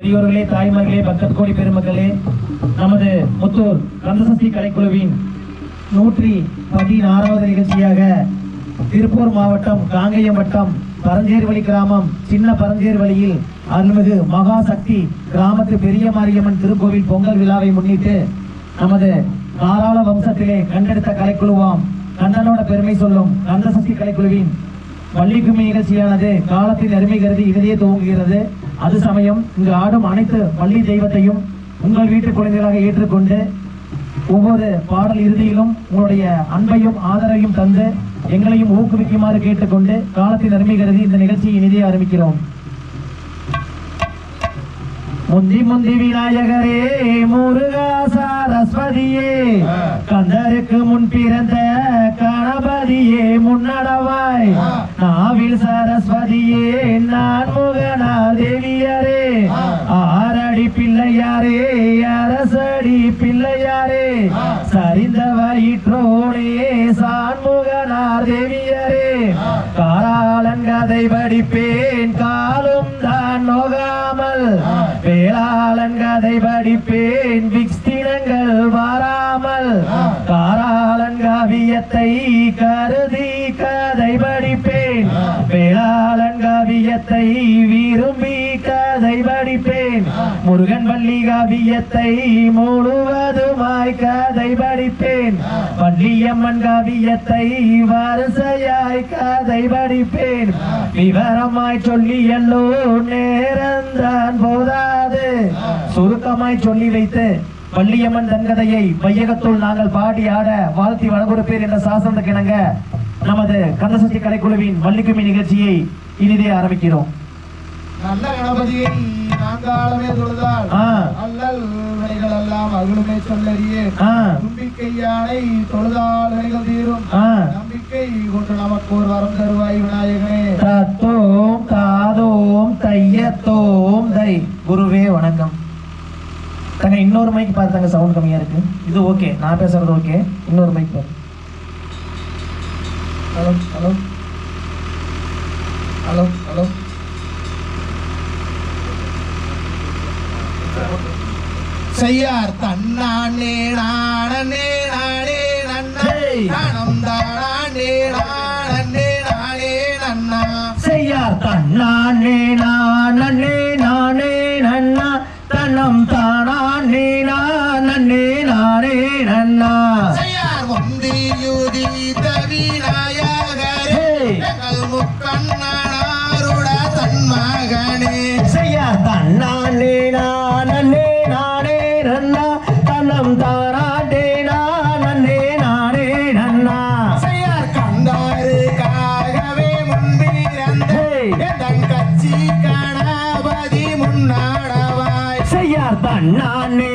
பெரியோர்களே தாய்மார்களே பக்கத் கோடி பெருமக்களே நமது முத்தூர் கந்தசக்தி கலைக்குழுவின் நூற்றி பதினாறாவது நிகழ்ச்சியாக திருப்பூர் மாவட்டம் காங்கேயம் வட்டம் பரஞ்சேர்வழி கிராமம் சின்ன பரஞ்சேர்வழியில் அருள்மிகு மகாசக்தி கிராமத்து பெரிய மாரியம்மன் திருக்கோவில் பொங்கல் விழாவை முன்னிட்டு நமது தாராள வம்சத்திலே கண்டெடுத்த கலைக்குழுவாம் கண்ணனோட பெருமை சொல்லும் கந்தசக்தி கலைக்குழுவின் பள்ளிக்குமி நிகழ்ச்சியானது காலத்தின் அருமை கருதி இறுதியே துவங்குகிறது. அது சமயம் இங்கு ஆடும் அனைத்து பள்ளி தெய்வத்தையும் உங்கள் வீட்டு குழந்தைகளாக ஏற்றுக்கொண்டு ஒவ்வொரு பாடல் இறுதியிலும் உங்களுடைய அன்பையும் ஆதரவையும் தந்து எங்களையும் ஊக்குவிக்குமாறு கேட்டுக்கொண்டு காலத்தின் அருமை கருதி இந்த நிகழ்ச்சியை இனிதே ஆரம்பிக்கிறோம். முந்தி முந்தி விநாயகரே முருகா சரஸ்வதியே. கந்தருக்கு முன் பிறந்த கணபதியே முன்னடவாய். நாவில் சரஸ்வதியே நான் முகனா தேவியரே ஆரடி பிள்ளையாரே அரசடி பிள்ளையாரே. சரிந்த வயிற்றோனே சான்முகனார் தேவியரே காராளன் கதை படிப்பேன் கதை படிப்பேன். விக்ஸ்தினங்கள் வாராமல் காராளன் காவியத்தை கருதி கதை படிப்பேன். வேளாளன் காவியத்தை விரும்பி கதை படிப்பேன். முருகன் வள்ளி காவியத்தை முழுவதுமாய் கதை படிப்பேன். வள்ளியம்மன் காவியத்தை வரிசையாய் கதை படிப்பேன். விவரமாய் சொல்லி எல்லோ நேரந்தான் போதாது. சுருக்கமாய் சொல்லி வைத்து வள்ளியம்மன் தன்கதையை வையகத்துள் நாங்கள் பாடி ஆட வாழ்த்தி வளர்கொடுப்பேர் என்ற சாசனத்துக்கு இணங்க நமது கந்தசக்தி கலைக்குழுவின் வள்ளிக்குமி நிகழ்ச்சியை இனிதே ஆரம்பிக்கிறோம். நல்ல கணபதியை நாங்காலமே தொழுதால். அல்லல் வினைகள் எல்லாம் அருளுமே சொல்லறியே. நம்பிக்கை யானை தொழுதால் வினைகள் தீரும். நம்பிக்கை கொண்டு நமக்கு ஒரு வரம் தருவாய் விநாயகனே. தத்தோம் தாதோம் தையத்தோம் தை. குருவே வணக்கம். தங்க இன்னொரு மைக் பார்த்தாங்க சவுண்ட் கம்மியா இருக்கு. இது ஓகே நான் பேசுறது ஓகே இன்னொரு மைக் பாரு. ஹலோ ஹலோ ஹலோ ஹலோ செய்யார் தன்னானே நானே நானே நன்னா. நானம் தானே நானே நானே நன்னா. செய்யார் தன்னானே நானே செய்யார் தன்னானே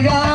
llegar.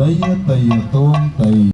дає та є том та й.